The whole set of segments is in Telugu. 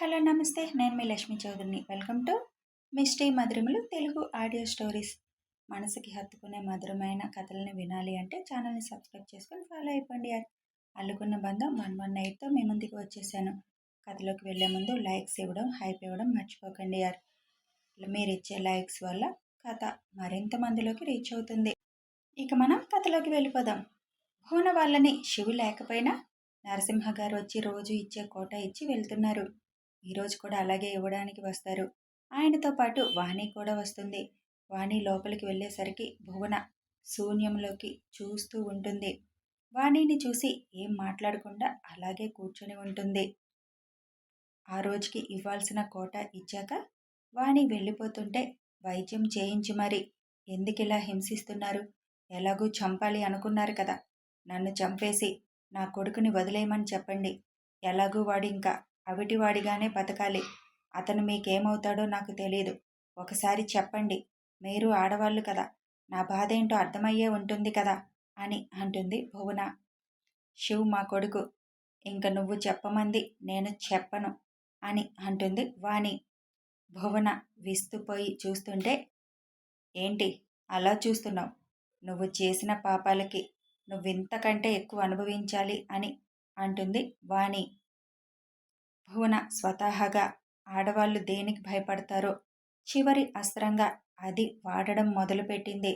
హలో నమస్తే. నేను మీ లక్ష్మీ చౌదరిని. వెల్కమ్ టు మిస్టీ మధురములు తెలుగు ఆడియో స్టోరీస్. మనసుకి హత్తుకునే మధురమైన కథలని వినాలి అంటే ఛానల్ని సబ్స్క్రైబ్ చేసుకొని ఫాలో అయిపోండి. యార్ అల్లుకున్న బంధం వన్ వన్ నైట్తో మీ ముందుకు వచ్చేసాను. కథలోకి వెళ్ళే ముందు లైక్స్ ఇవ్వడం హైప్ ఇవ్వడం మర్చిపోకండి యార్. మీరు ఇచ్చే లైక్స్ వల్ల కథ మరింత మందిలోకి రీచ్ అవుతుంది. ఇక మనం కథలోకి వెళ్ళిపోదాం. భువన వాళ్ళని శివు లేకపోయినా నరసింహ గారు వచ్చి రోజు ఇచ్చే కోట ఇచ్చి వెళ్తున్నారు. ఈరోజు కూడా అలాగే ఇవ్వడానికి వస్తారు. ఆయనతో పాటు వాణి కూడా వస్తుంది. వాణి లోపలికి వెళ్ళేసరికి భువన శూన్యంలోకి చూస్తూ ఉంటుంది. వాణిని చూసి ఏం మాట్లాడకుండా అలాగే కూర్చొని ఉంటుంది. ఆ రోజుకి ఇవ్వాల్సిన కోట ఇచ్చాక వాణి వెళ్ళిపోతుంటే వైద్యం చేయించి మరి. ఎందుకిలా హింసిస్తున్నారు? ఎలాగూ చంపాలి అనుకున్నారు కదా. నన్ను చంపేసి నా కొడుకుని వదిలేయమని చెప్పండి. ఎలాగూ వాడు ఇంకా అవిటివాడిగానే బతకాలి. అతను మీకేమవుతాడో నాకు తెలియదు ఒకసారి చెప్పండి. మీరు ఆడవాళ్ళు కదా. నా బాధ ఏంటో అర్థమయ్యే ఉంటుంది కదా అని అంటుంది భువన. శివ్ మా కొడుకు. ఇంక నువ్వు చెప్పమంది నేను చెప్పను అని అంటుంది వాణి. భువన విస్తుపోయి చూస్తుంటే ఏంటి? అలా చూస్తున్నావు. నువ్వు చేసిన పాపాలకి నువ్వింతకంటే ఎక్కువ అనుభవించాలి అని అంటుంది వాణి. భువన స్వతహాగా ఆడవాళ్ళు దేనికి భయపడతారో చివరి అస్త్రంగా అది వాడడం మొదలుపెట్టింది.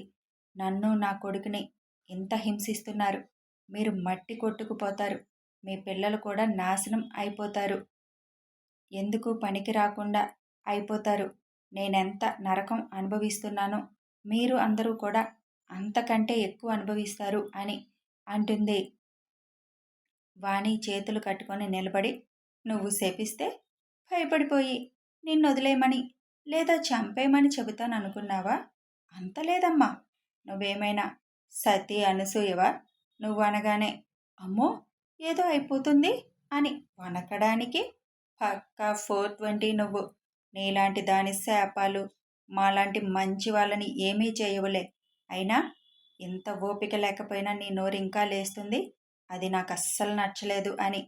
నన్ను నా కొడుకుని ఎంత హింసిస్తున్నారు. మీరు మట్టి కొట్టుకుపోతారు. మీ పిల్లలు కూడా నాశనం అయిపోతారు. ఎందుకు పనికి రాకుండా అయిపోతారు? నేనెంత నరకం అనుభవిస్తున్నానో మీరు అందరూ కూడా అంతకంటే ఎక్కువ అనుభవిస్తారు అని అంటుంది. వాణి చేతులు కట్టుకొని నిలబడి నువ్వు శపిస్తే భయపడిపోయి నిన్ను వదిలేయమని లేదా చంపేయమని చెబుతాను అనుకున్నావా అంత లేదమ్మా. నువ్వేమైనా సతి అనసూయవా? నువ్వు అనగానే అమ్మో ఏదో అయిపోతుంది అని వనకడానికి పక్కా ఫోర్ ట్వంటీ నువ్వు. నీలాంటి దాని శాపాలు మాలాంటి మంచి వాళ్ళని ఏమీ చేయవులే. అయినా ఇంత ఓపిక లేకపోయినా నీ నోరు ఇంకా లేస్తుంది. అది నాకు అస్సలు నచ్చలేదు అని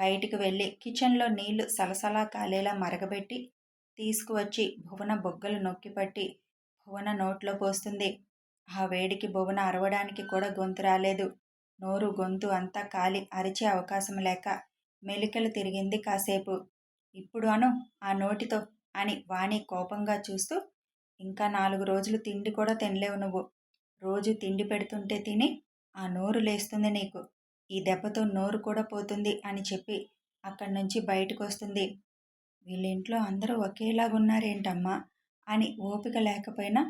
బయటికి వెళ్ళి కిచెన్లో నీళ్ళు సలసలా కాలేలా మరగబెట్టి తీసుకువచ్చి భువన బొగ్గలు నొక్కిపట్టి భువన నోట్లో పోస్తుంది. ఆ వేడికి భువన అరవడానికి కూడా గొంతు రాలేదు. నోరు గొంతు అంతా కాలి అరిచే అవకాశం లేక మెలికలు తిరిగింది కాసేపు. ఇప్పుడు అను ఆ నోటితో అని వాణి కోపంగా చూస్తూ ఇంకా నాలుగు రోజులు తిండి కూడా తినలేవు నువ్వు. రోజు తిండి పెడుతుంటే తిని ఆ నోరు లేస్తుంది నీకు. ఈ దెబ్బతో నోరు కూడా పోతుంది అని చెప్పి అక్కడి నుంచి బయటకు వస్తుంది వీళ్ళింట్లో అందరూ ఒకేలాగున్నారేంటమ్మా? అని ఓపిక లేకపోయినా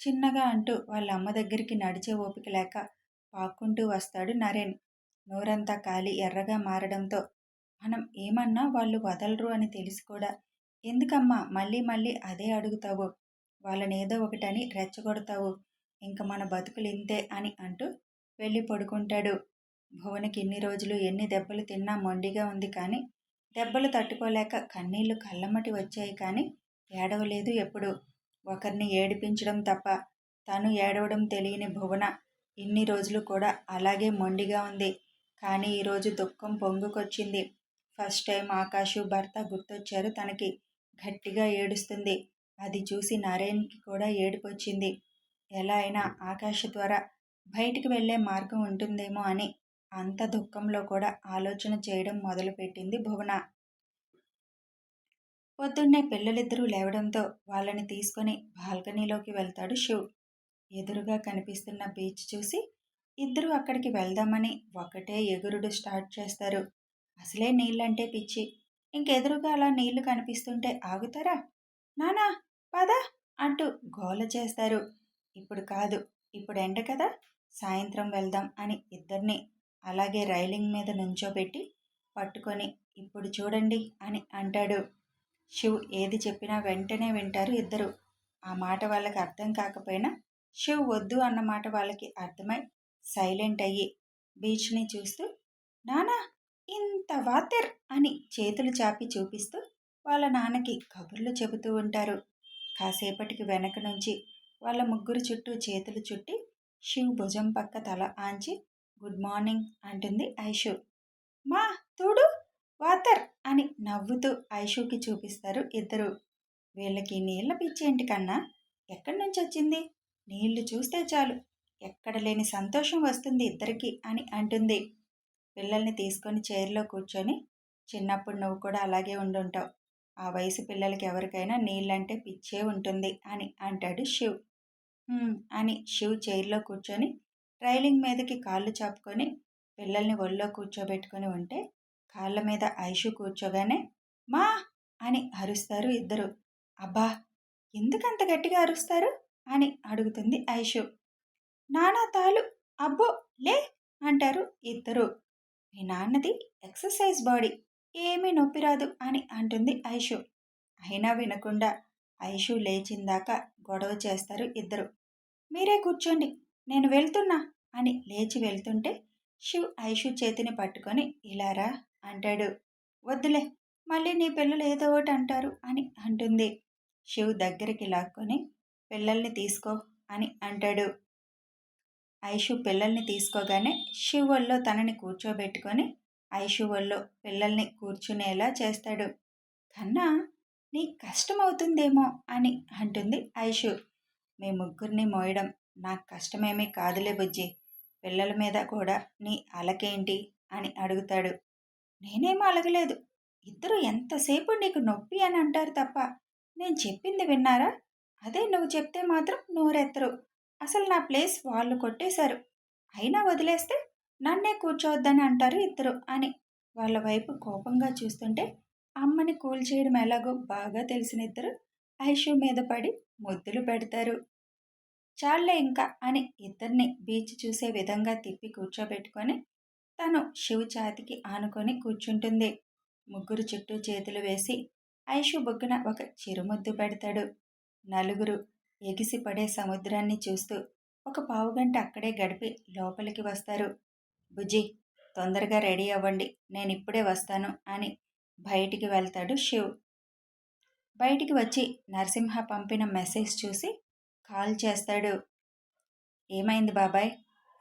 చిన్నగా అంటూ వాళ్ళ అమ్మ దగ్గరికి నడిచే ఓపిక లేక పాక్కుంటూ వస్తాడు నరేన్. నోరంతా కాలి ఎర్రగా మారడంతో మనం ఏమన్నా వాళ్ళు వదలరు అని తెలిసి కూడా ఎందుకమ్మా మళ్ళీ మళ్ళీ అదే అడుగుతావు? వాళ్ళనేదో ఒకటని రెచ్చగొడతావు. ఇంక మన బతుకులు ఇంతే అని అంటూ వెళ్ళి పడుకుంటాడు. భువనకి ఇన్ని రోజులు ఎన్ని దెబ్బలు తిన్నా మొండిగా ఉంది కానీ దెబ్బలు తట్టుకోలేక కన్నీళ్ళు కళ్ళమటి వచ్చాయి కానీ ఏడవలేదు ఎప్పుడు. ఒకరిని ఏడిపించడం తప్ప తను ఏడవడం తెలియని భువన ఇన్ని రోజులు కూడా అలాగే మొండిగా ఉంది. కానీ ఈరోజు దుఃఖం పొంగుకొచ్చింది. ఫస్ట్ టైం ఆకాశు భర్త గుర్తొచ్చారు తనకి. గట్టిగా ఏడుస్తుంది. అది చూసి నారాయణ్కి కూడా ఏడుపొచ్చింది. ఎలా అయినా ఆకాశ ద్వారా బయటికి వెళ్ళే మార్గం ఉంటుందేమో అని అంత దుఃఖంలో కూడా ఆలోచన చేయడం మొదలుపెట్టింది భువన. పొద్దున్నే పిల్లలిద్దరూ లేవడంతో వాళ్ళని తీసుకొని బాల్కనీలోకి వెళ్తాడు శివ్. ఎదురుగా కనిపిస్తున్న బీచ్ చూసి ఇద్దరు అక్కడికి వెళ్దామని ఒకటే ఎగురుడు స్టార్ట్ చేస్తారు. అసలే నీళ్ళంటే పిచ్చి. ఇంకెదురుగా అలా నీళ్ళు కనిపిస్తుంటే ఆగుతారా? నానా పద అంటూ గోల చేస్తారు. ఇప్పుడు కాదు ఇప్పుడు ఎండ కదా సాయంత్రం వెళ్దాం అని ఇద్దరిని అలాగే రైలింగ్ మీద నుంచోబెట్టి పట్టుకొని ఇప్పుడు చూడండి అని అంటాడు. శివ్ ఏది చెప్పినా వెంటనే వింటారు ఇద్దరు. ఆ మాట వాళ్ళకి అర్థం కాకపోయినా శివ్ వద్దు అన్న మాట వాళ్ళకి అర్థమై సైలెంట్ అయ్యి బీచ్ని చూస్తూ నానా ఇంత వాతర్ అని చేతులు చాపి చూపిస్తూ వాళ్ళ నాన్నకి కబుర్లు చెబుతూ ఉంటారు. కాసేపటికి వెనక నుంచి వాళ్ళ ముగ్గురు చుట్టూ చేతులు చుట్టి శివ్ భుజం పక్క తల ఆంచి గుడ్ మార్నింగ్ అంటుంది ఐషు. మా తోడు వాతర్ అని నవ్వుతూ ఐషుకి చూపిస్తారు ఇద్దరు. వీళ్ళకి నీళ్ళ పిచ్చేంటి కన్నా? ఎక్కడి నుంచి వచ్చింది? నీళ్ళు చూస్తే చాలు. ఎక్కడ లేని సంతోషం వస్తుంది ఇద్దరికి అని అంటుంది. పిల్లల్ని తీసుకొని చైర్లో కూర్చొని చిన్నప్పుడు నువ్వు కూడా అలాగే ఉండుంటావు. ఆ వయసు పిల్లలకి ఎవరికైనా నీళ్ళంటే పిచ్చే ఉంటుంది అని అంటాడు శివ్. అని శివ్ చైర్లో కూర్చొని రైలింగ్ మీదకి కాళ్ళు చాపుకొని పిల్లల్ని ఒళ్ళో కూర్చోబెట్టుకొని ఉంటే కాళ్ళ మీద ఐషు కూర్చోగానే మా అని అరుస్తారు ఇద్దరు. అబ్బా ఎందుకంత గట్టిగా అరుస్తారు? అని అడుగుతుంది ఐషు. నానా తాలు అబ్బో లే అంటారు ఇద్దరు. మీ నాన్నది ఎక్సర్సైజ్ బాడీ ఏమీ నొప్పి రాదు అని అంటుంది ఐషు. అయినా వినకుండా ఐషు లేచిందాక గొడవ చేస్తారు ఇద్దరు. మీరే కూర్చోండి నేను వెళ్తున్నా అని లేచి వెళ్తుంటే శివ్ ఐషు చేతిని పట్టుకొని ఇలారా అంటాడు. వద్దులే మళ్ళీ నీ పిల్లలు ఏదో ఒకటి అంటారు అని అంటుంది. శివ్ దగ్గరికి లాక్కొని పిల్లల్ని తీసుకో అని అంటాడు. ఐషు పిల్లల్ని తీసుకోగానే శివ్ వల్లో తనని కూర్చోబెట్టుకొని ఐషు వల్లో పిల్లల్ని కూర్చునేలా చేస్తాడు. కన్నా నీ కష్టమవుతుందేమో అని అంటుంది ఐషు. మీ ముగ్గురిని మోయడం నాకు కష్టమేమీ కాదులే బుజ్జి. పిల్లల మీద కూడా నీ అలకేంటి? అని అడుగుతాడు. నేనేమో అలగలేదు. ఇద్దరు ఎంతసేపు నీకు నొప్పి అని అంటారు తప్ప నేను చెప్పింది విన్నారా? అదే నువ్వు చెప్తే మాత్రం నోరెత్తరు. అసలు నా ప్లేస్ వాళ్ళు కొట్టేశారు. అయినా వదిలేస్తే నన్నే కూర్చోవద్దని అంటారు ఇద్దరు అని. వాళ్ళ వైపు కోపంగా చూస్తుంటే అమ్మని కూల్ చేయడం ఎలాగో బాగా తెలిసిన ఇద్దరు ఐషు మీద పడి ముద్దులు పెడతారు. చాలే ఇంకా అని ఇద్దరిని బీచ్ చూసే విధంగా తిప్పి కూర్చోబెట్టుకొని తను శివ ఛాతికి ఆనుకొని కూర్చుంటుంది. ముగ్గురు చుట్టూ చేతులు వేసి ఐషు బొగ్గున ఒక చిరుముద్దు పెడతాడు. నలుగురు ఎగిసిపడే సముద్రాన్ని చూస్తూ ఒక పావుగంట అక్కడే గడిపి లోపలికి వస్తారు. బుజ్జి తొందరగా రెడీ అవ్వండి నేను ఇప్పుడే వస్తాను అని బయటికి వెళ్తాడు శివ్. బయటికి వచ్చి నరసింహ పంపిన మెసేజ్ చూసి కాల్ చేస్తాడు. ఏమైంది బాబాయ్?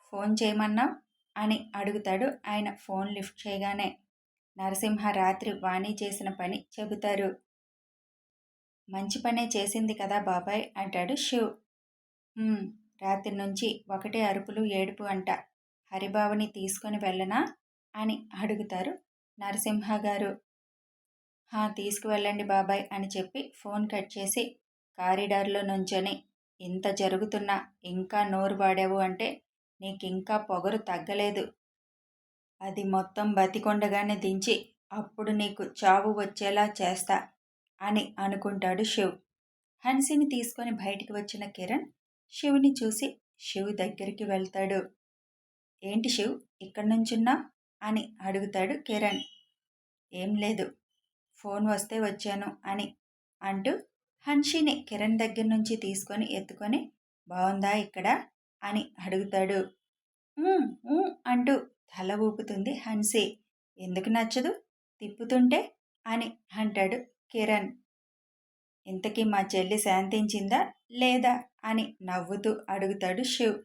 ఫోన్ చేయమన్నావు? అని అడుగుతాడు. ఆయన ఫోన్ లిఫ్ట్ చేయగానే నరసింహ రాత్రి వాణి చేసిన పని చెబుతారు. మంచి పనే చేసింది కదా బాబాయ్? అంటాడు శివ్. రాత్రి నుంచి ఒకటే అరుపులు ఏడుపు అంట. హరిబాబుని తీసుకొని వెళ్ళనా? అని అడుగుతారు నరసింహ గారు. తీసుకువెళ్ళండి బాబాయ్ అని చెప్పి ఫోన్ కట్ చేసి కారిడార్లో నుంచొని ఇంత జరుగుతున్నా ఇంకా నోరు వాడావు అంటే నీకింకా పొగరు తగ్గలేదు. అది మొత్తం బతికొండగానే దించి అప్పుడు నీకు చావు వచ్చేలా చేస్తా అని అనుకుంటాడు శివ్. హన్సిని తీసుకొని బయటికి వచ్చిన కిరణ్ శివుని చూసి శివు దగ్గరికి వెళ్తాడు. ఏంటి శివ్ ఇక్కడి నుంచున్నా అని అడుగుతాడు కిరణ్. ఏం లేదు ఫోన్ వస్తే వచ్చాను అని అంటూ హన్షిని కిరణ్ దగ్గర నుంచి తీసుకొని ఎత్తుకొని బాగుందా ఇక్కడ? అని అడుగుతాడు. అంటూ తల ఊపుతుంది హన్సి ఎందుకు నచ్చదు? తిప్పుతుంటే? అని అంటాడు కిరణ్. ఇంతకీ మా చెల్లి శాంతించిందా లేదా? అని నవ్వుతూ అడుగుతాడు శివ్.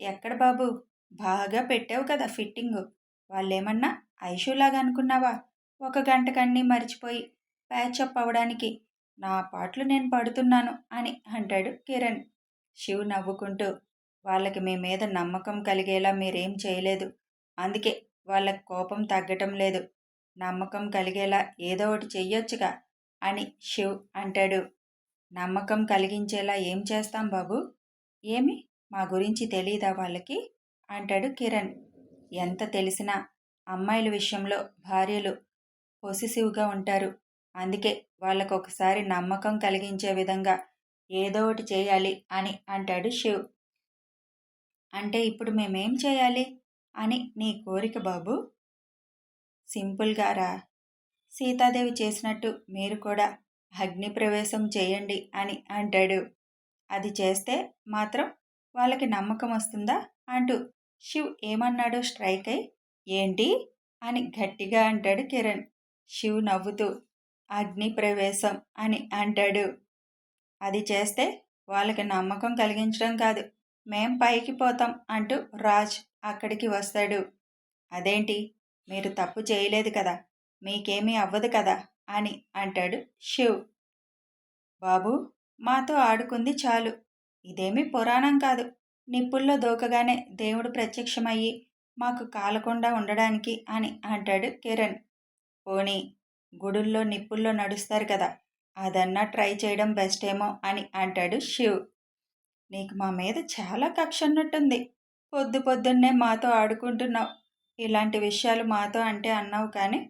ఎక్కడ బాబు? బాగా పెట్టావు కదా ఫిట్టింగు. వాళ్ళేమన్నా ఐషులాగా అనుకున్నావా? ఒక గంట కన్నీ మర్చిపోయి ప్యాచప్ అవ్వడానికి నా పాటలు నేను పడుతున్నాను అని అంటాడు కిరణ్. శివ్ నవ్వుకుంటూ వాళ్ళకి మీ మీద నమ్మకం కలిగేలా మీరేం చేయలేదు. అందుకే వాళ్ళకి కోపం తగ్గటం లేదు. నమ్మకం కలిగేలా ఏదో ఒకటి చెయ్యొచ్చుగా అని శివ్ అంటాడు. నమ్మకం కలిగించేలా ఏం చేస్తాం బాబు? ఏమి? మా గురించి తెలియదా వాళ్ళకి? అంటాడు కిరణ్. ఎంత తెలిసినా అమ్మాయిల విషయంలో భార్యలు పొసిసివ్గా ఉంటారు. అందుకే వాళ్ళకు ఒకసారి నమ్మకం కలిగించే విధంగా ఏదో ఒకటి చేయాలి అని అంటాడు శివ్. అంటే ఇప్పుడు మేమేం చేయాలి అని నీ కోరిక బాబు? సింపుల్గా రా సీతాదేవి చేసినట్టు మీరు కూడా అగ్ని ప్రవేశం చేయండి అని అంటాడు. అది చేస్తే మాత్రం వాళ్ళకి నమ్మకం వస్తుందా అంటూ శివ్ ఏమన్నాడో స్ట్రైక్ అయి? ఏంటి? అని గట్టిగా అంటాడు కిరణ్. శివ్ నవ్వుతూ అగ్ని ప్రవేశం అని అంటాడు. అది చేస్తే వాళ్ళకి నమ్మకం కలిగించడం కాదు. మేం పైకి పోతాం అంటూ రాజ్ అక్కడికి వస్తాడు. అదేంటి? మీరు తప్పు చేయలేదు కదా? మీకేమీ అవ్వదు కదా? అని అంటాడు శివ్. బాబు మాతో ఆడుకుంది చాలు. ఇదేమీ పురాణం కాదు. నిప్పుల్లో దూకగానే దేవుడు ప్రత్యక్షమయ్యి మాకు కాలకుండా ఉండడానికి అని అంటాడు కిరణ్. పోనీ గుడుల్లో నిప్పుల్లో నడుస్తారు కదా అదన్నా ట్రై చేయడం బెస్ట్ ఏమో అని అంటాడు శివ్. నీకు మా మీద చాలా కక్ష ఉన్నట్టుంది. పొద్దు పొద్దున్నే మాతో ఆడుకుంటున్నావు. ఇలాంటి విషయాలు మాతో అంటే అన్నావు కానీ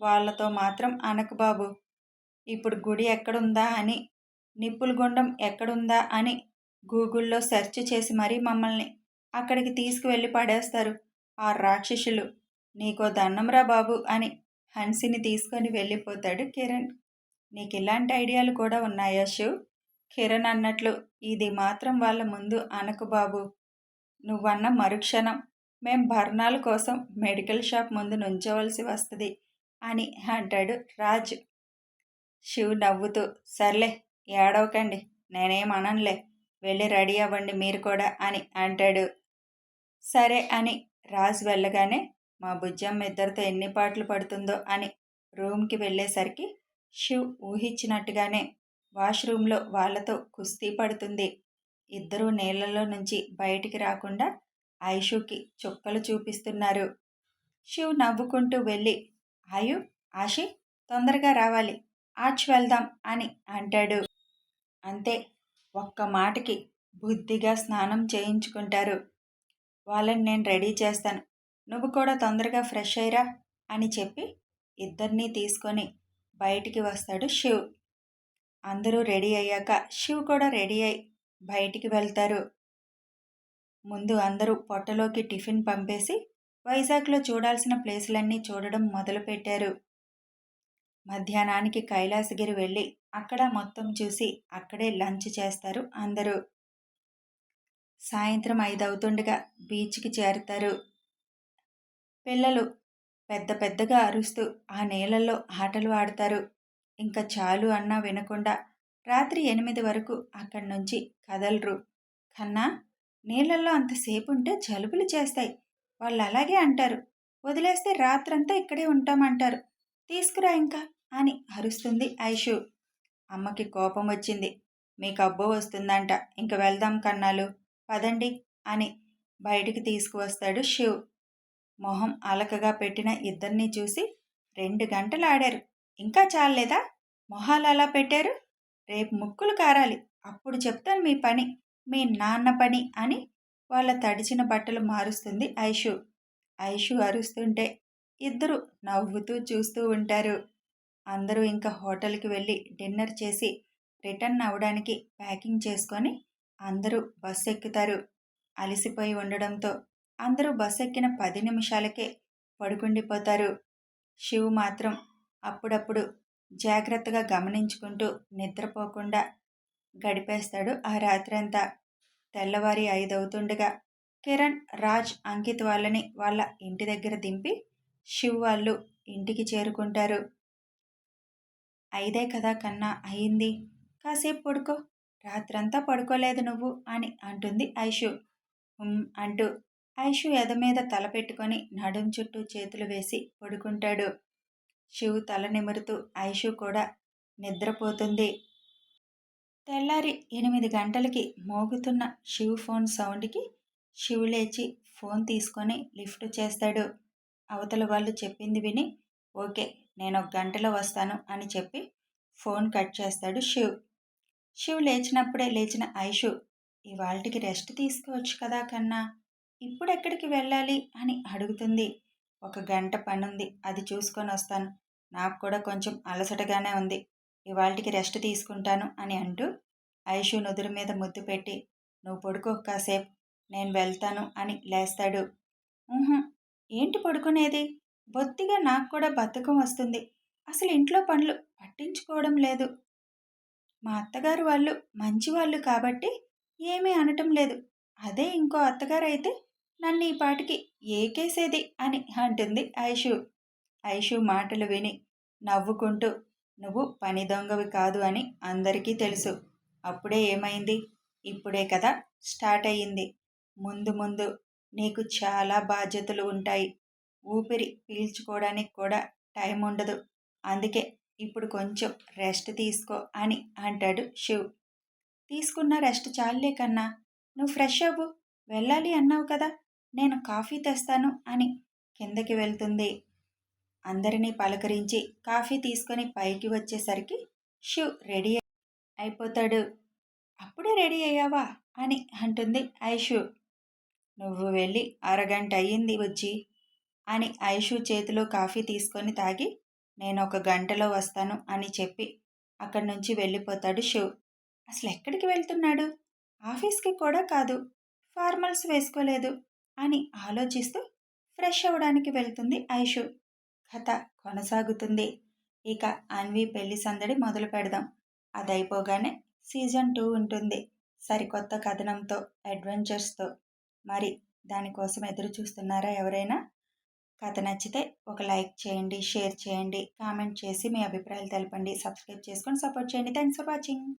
వాళ్ళతో మాత్రం అనకు బాబు. ఇప్పుడు గుడి ఎక్కడుందా అని నిప్పుల గుండం ఎక్కడుందా అని గూగుల్లో సెర్చ్ చేసి మరీ మమ్మల్ని అక్కడికి తీసుకువెళ్ళి పడేస్తారు. ఆ రాక్షసులు నీకో దండంరా బాబు అని హన్సిని తీసుకొని వెళ్ళిపోతాడు కిరణ్. నీకు ఇలాంటి ఐడియాలు కూడా ఉన్నాయా శివ్ కిరణ్ అన్నట్లు ఇది మాత్రం వాళ్ళ ముందు అనకు బాబు. నువ్వన్న మరుక్షణం. మేం భర్ణాల కోసం మెడికల్ షాప్ ముందు నుంచోవలసి వస్తుంది అని అంటాడు రాజ్. శివ్ నవ్వుతూ సర్లే ఏడవకండి నేనేం అననులే వెళ్ళి రెడీ అవ్వండి మీరు కూడా అని అంటాడు. సరే అని రాజు వెళ్ళగానే మా బుజ్జమ్మ ఇద్దరితో ఎన్ని పాటలు పడుతుందో అని రూమ్కి వెళ్ళేసరికి శివ్ ఊహించినట్టుగానే వాష్రూమ్లో వాళ్ళతో కుస్తీ పడుతుంది. ఇద్దరూ నీళ్ళలో నుంచి బయటికి రాకుండా ఐషుకి చుక్కలు చూపిస్తున్నారు. శివ్ నవ్వుకుంటూ వెళ్ళి ఆయు ఆషి తొందరగా రావాలి. ఆచి వెళ్దాం అని అంటాడు. అంతే ఒక్క మాటకి బుద్ధిగా స్నానం చేయించుకుంటారు. వాళ్ళని నేను రెడీ చేస్తాను. నువ్వు కూడా తొందరగా ఫ్రెష్ అయ్యరా అని చెప్పి ఇద్దరినీ తీసుకొని బయటికి వస్తాడు శివ్. అందరూ రెడీ అయ్యాక శివ్ కూడా రెడీ అయి బయటికి వెళ్తారు. ముందు అందరూ పొట్టలోకి టిఫిన్ పంపేసి వైజాగ్లో చూడాల్సిన ప్లేసులన్నీ చూడడం మొదలుపెట్టారు. మధ్యాహ్నానికి కైలాసగిరి వెళ్ళి అక్కడ మొత్తం చూసి అక్కడే లంచ్ చేస్తారు అందరూ. సాయంత్రం ఐదవుతుండగా బీచ్కి చేరుతారు. పిల్లలు పెద్ద పెద్దగా అరుస్తూ ఆ నీళ్ళల్లో ఆటలు ఆడతారు. ఇంకా చాలు అన్నా వినకుండా రాత్రి ఎనిమిది వరకు అక్కడి నుంచి కదలరు. కన్నా నీళ్ళల్లో అంతసేపు ఉంటే జలుబులు చేస్తాయి. వాళ్ళు అలాగే అంటారు. వదిలేస్తే రాత్రంతా ఇక్కడే ఉంటామంటారు. తీసుకురా ఇంకా అని అరుస్తుంది ఐషు. అమ్మకి కోపం వచ్చింది. మీకు అబ్బో వస్తుందంట. ఇంక వెళ్దాం కన్నాలు. పదండి అని బయటికి తీసుకువస్తాడు శివ్. మొహం అలకగా పెట్టిన ఇద్దరిని చూసి రెండు గంటలు ఆడారు ఇంకా చాలేదా మొహాలు అలా పెట్టారు? రేపు ముక్కులు కారాలి. అప్పుడు చెప్తాను మీ పని మీ నాన్న పని అని వాళ్ళ తడిచిన బట్టలు మారుస్తుంది ఐషు. ఐషు అరుస్తుంటే ఇద్దరు నవ్వుతూ చూస్తూ ఉంటారు. అందరూ ఇంకా హోటల్కి వెళ్ళి డిన్నర్ చేసి రిటర్న్ అవ్వడానికి ప్యాకింగ్ చేసుకొని అందరూ బస్సు ఎక్కుతారు. అలసిపోయి ఉండడంతో అందరూ బస్సు ఎక్కిన పది నిమిషాలకే పడుకుండిపోతారు. శివు మాత్రం అప్పుడప్పుడు జాగ్రత్తగా గమనించుకుంటూ నిద్రపోకుండా గడిపేస్తాడు ఆ రాత్రంతా. తెల్లవారి ఐదవుతుండగా కిరణ్ రాజ్ అంకిత్ వాళ్ళని వాళ్ళ ఇంటి దగ్గర దింపి శివ్ వాళ్ళు ఇంటికి చేరుకుంటారు. ఐదే కదా కన్నా అయింది. కాసేపు పడుకో. రాత్రంతా పడుకోలేదు నువ్వు అని అంటుంది ఐషు. అంటూ ఐషు ఎద మీద తల పెట్టుకొని నడుం చుట్టూ చేతులు వేసి పడుకుంటాడు. శివ్ తల నిమురుతూ ఐషు కూడా నిద్రపోతుంది. తెల్లారి ఎనిమిది గంటలకి మోగుతున్న శివ్ ఫోన్ సౌండ్కి శివ్ లేచి ఫోన్ తీసుకొని లిఫ్ట్ చేస్తాడు. అవతల వాళ్ళు చెప్పింది విని ఓకే నేను ఒక గంటలో వస్తాను అని చెప్పి ఫోన్ కట్ చేస్తాడు శివ్. శివ్ లేచినప్పుడే లేచిన ఐషు ఇవాళకి రెస్ట్ తీసుకోవచ్చు కదా కన్నా ఇప్పుడు ఎక్కడికి వెళ్ళాలి అని అడుగుతుంది. ఒక గంట పనుంది. అది చూసుకొని వస్తాను. నాకు కూడా కొంచెం అలసటగానే ఉంది. ఇవాళకి రెస్ట్ తీసుకుంటాను అని అంటూ ఐషు నుదురు మీద ముద్దు పెట్టి నువ్వు పడుకో కాసేపు. నేను వెళ్తాను అని లేస్తాడు. ఏంటి పడుకునేది? బొత్తిగా నాకు కూడా బద్ధకం వస్తుంది. అసలు ఇంట్లో పనులు పట్టించుకోవడం లేదు. మా అత్తగారు వాళ్ళు మంచివాళ్ళు కాబట్టి ఏమీ అనటం లేదు. అదే ఇంకో అత్తగారు అయితే నన్ను ఈ పాటికి ఏకేసేది అని అంటుంది ఐషు. ఐషు మాటలు విని నవ్వుకుంటూ నువ్వు పని దొంగవి కాదు అని అందరికీ తెలుసు. అప్పుడే ఏమైంది? ఇప్పుడే కదా స్టార్ట్ అయ్యింది. ముందు ముందు నీకు చాలా బాధ్యతలు ఉంటాయి. ఊపిరి పీల్చుకోవడానికి కూడా టైం ఉండదు. అందుకే ఇప్పుడు కొంచెం రెస్ట్ తీసుకో అని అంటాడు శివ్. తీసుకున్న రెస్ట్ చాలులే కన్నా. నువ్వు ఫ్రెష్ అవ్వు. వెళ్ళాలి అన్నావు కదా. నేను కాఫీ తెస్తాను అని కిందకి వెళ్తుంది. అందరినీ పలకరించి కాఫీ తీసుకొని పైకి వచ్చేసరికి షివ్ రెడీ అయిపోతాడు. అప్పుడే రెడీ అయ్యావా? అని అంటుంది ఐషు. నువ్వు వెళ్ళి అరగంట అయ్యింది వచ్చి అని ఐషు చేతిలో కాఫీ తీసుకొని తాగి నేను ఒక గంటలో వస్తాను అని చెప్పి అక్కడి నుంచి వెళ్ళిపోతాడు శివ్. అసలు ఎక్కడికి వెళ్తున్నాడు? ఆఫీస్కి కూడా కాదు. ఫార్మల్స్ వేసుకోలేదు. అని ఆలోచిస్తూ ఫ్రెష్ అవ్వడానికి వెళ్తుంది ఐషు. కథ కొనసాగుతుంది. ఇక అన్వి పెళ్ళి సందడి మొదలు పెడదాం. అది అయిపోగానే సీజన్ టూ ఉంటుంది. సరికొత్త కథనంతో అడ్వెంచర్స్తో. మరి దానికోసం ఎదురు చూస్తున్నారా ఎవరైనా? కథ నచ్చితే ఒక లైక్ చేయండి షేర్ చేయండి కామెంట్ చేసి మీ అభిప్రాయాలు తెలపండి. సబ్స్క్రైబ్ చేసుకొని సపోర్ట్ చేయండి. Thanks for watching.